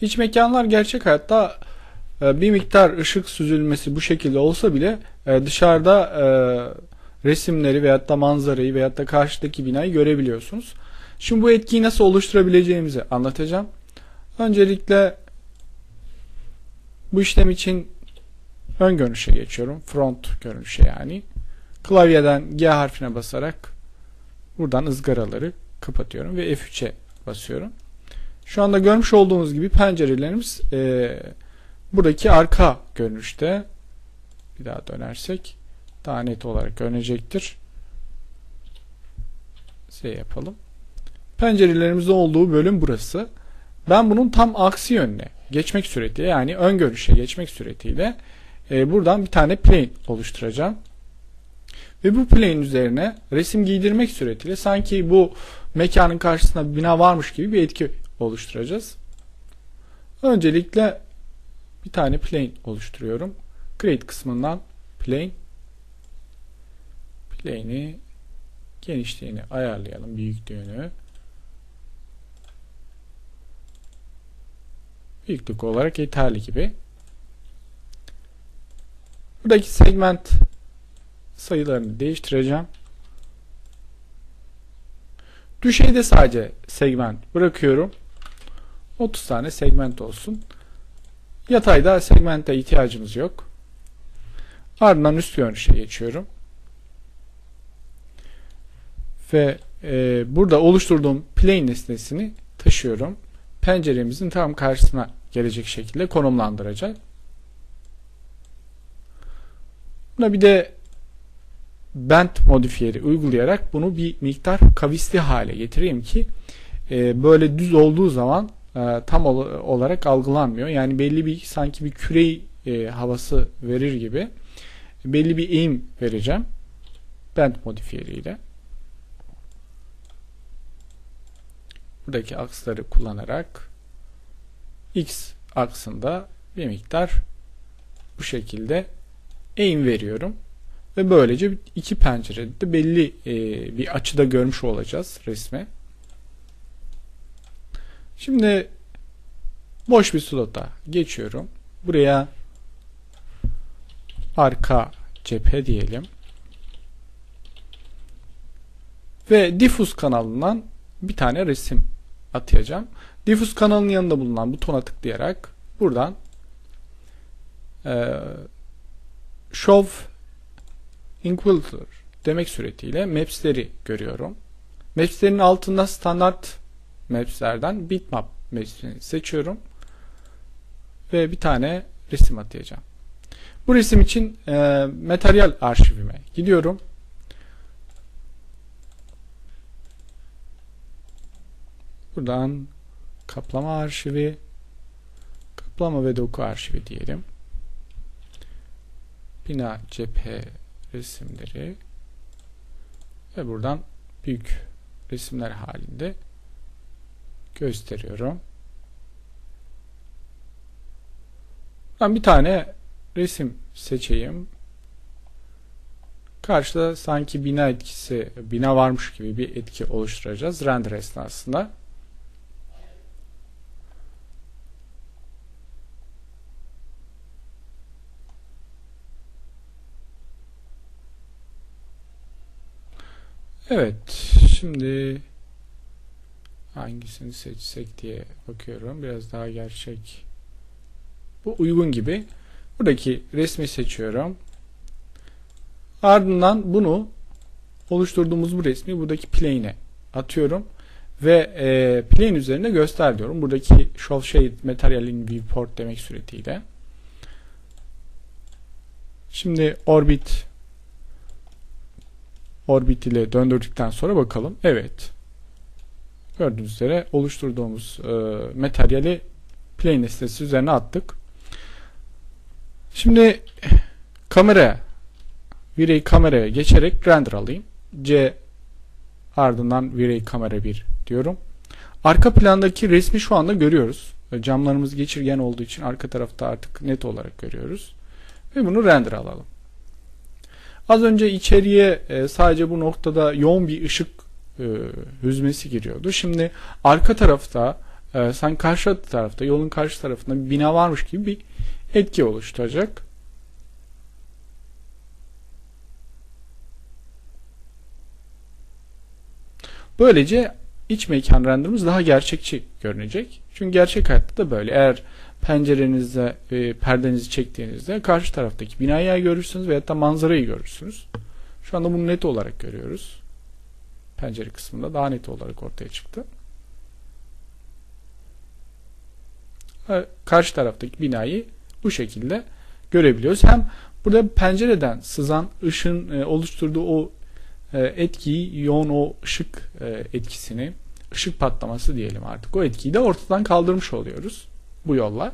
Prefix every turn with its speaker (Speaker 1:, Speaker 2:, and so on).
Speaker 1: İç mekanlar gerçek hayatta e, bir miktar ışık süzülmesi bu şekilde olsa bile e, dışarıda e, resimleri veyahut da manzarayı veyahut da karşıdaki binayı görebiliyorsunuz. Şimdi bu etkiyi nasıl oluşturabileceğimizi anlatacağım. Öncelikle bu işlem için ön görünüşe geçiyorum. Front görünüşe yani. Klavyeden G harfine basarak buradan ızgaraları kapatıyorum ve F3'e basıyorum. Şu anda görmüş olduğunuz gibi pencerelerimiz e, buradaki arka görünüşte. Bir daha dönersek daha net olarak görünecektir. Şey yapalım. Pencerelerimizde olduğu bölüm burası. Ben bunun tam aksi yönüne geçmek suretiyle yani ön görüşe geçmek suretiyle e, buradan bir tane plane oluşturacağım. Ve bu plane üzerine resim giydirmek suretiyle sanki bu mekanın karşısında bir bina varmış gibi bir etki oluşturacağız. Öncelikle bir tane plane oluşturuyorum. Create kısmından plane plane'i genişliğini ayarlayalım büyüklüğünü. Büyüklük olarak yeterli gibi. Buradaki segment sayılarını değiştireceğim. Düşeyde sadece segment bırakıyorum. 30 tane segment olsun. Yatayda segmente ihtiyacımız yok. Ardından üst görünüşe geçiyorum. Ve e, burada oluşturduğum plane nesnesini taşıyorum. Penceremizin tam karşısına gelecek şekilde konumlandıracak. Buna bir de bend modifiyeri uygulayarak bunu bir miktar kavisli hale getireyim ki e, böyle düz olduğu zaman tam ol, olarak algılanmıyor. Yani belli bir sanki bir küre e, havası verir gibi belli bir eğim vereceğim. Bend modifiyeriyle. Buradaki aksları kullanarak x aksında bir miktar bu şekilde eğim veriyorum. Ve böylece iki pencerede de belli e, bir açıda görmüş olacağız resmi. Şimdi boş bir slota geçiyorum. Buraya arka cephe diyelim. Ve diffuse kanalından bir tane resim atayacağım. Diffuse kanalının yanında bulunan butona tıklayarak buradan e, Show Inquilter demek suretiyle maps'leri görüyorum. Maps'lerin altında standart maps'lerden bitmap maps'ini seçiyorum. Ve bir tane resim atayacağım. Bu resim için e, materyal arşivime gidiyorum. Buradan kaplama arşivi, kaplama ve doku arşivi diyelim. Bina cephe resimleri ve buradan büyük resimler halinde gösteriyorum. Ben bir tane resim seçeyim. Karşıda sanki bina etkisi, bina varmış gibi bir etki oluşturacağız render esnasında. Evet, şimdi hangisini seçsek diye bakıyorum. Biraz daha gerçek. Bu uygun gibi. Buradaki resmi seçiyorum. Ardından bunu oluşturduğumuz bu resmi buradaki plane'e atıyorum ve e, plane üzerinde göster diyorum. Buradaki show shade material in viewport demek suretiyle. Şimdi orbit orbit ile döndürdükten sonra bakalım. Evet. Gördüğünüz üzere oluşturduğumuz e, materyali plane nesnesi üzerine attık. Şimdi kamera V-Ray kameraya geçerek render alayım. C ardından V-Ray kamera 1 diyorum. Arka plandaki resmi şu anda görüyoruz. Camlarımız geçirgen olduğu için arka tarafta artık net olarak görüyoruz. Ve bunu render alalım. Az önce içeriye e, sadece bu noktada yoğun bir ışık e, hüzmesi giriyordu. Şimdi arka tarafta e, sanki karşı tarafta, yolun karşı tarafında bir bina varmış gibi bir etki oluşturacak. Böylece iç mekan renderımız daha gerçekçi görünecek. Çünkü gerçek hayatta da böyle. Eğer pencerenizde e, perdenizi çektiğinizde karşı taraftaki binayı görürsünüz veyahut da manzarayı görürsünüz. Şu anda bunu net olarak görüyoruz. Pencere kısmında daha net olarak ortaya çıktı. Karşı taraftaki binayı bu şekilde görebiliyoruz. Hem burada pencereden sızan ışın e, oluşturduğu o e, etkiyi, yoğun o ışık e, etkisini, ışık patlaması diyelim artık. O etkiyi de ortadan kaldırmış oluyoruz bu yolla.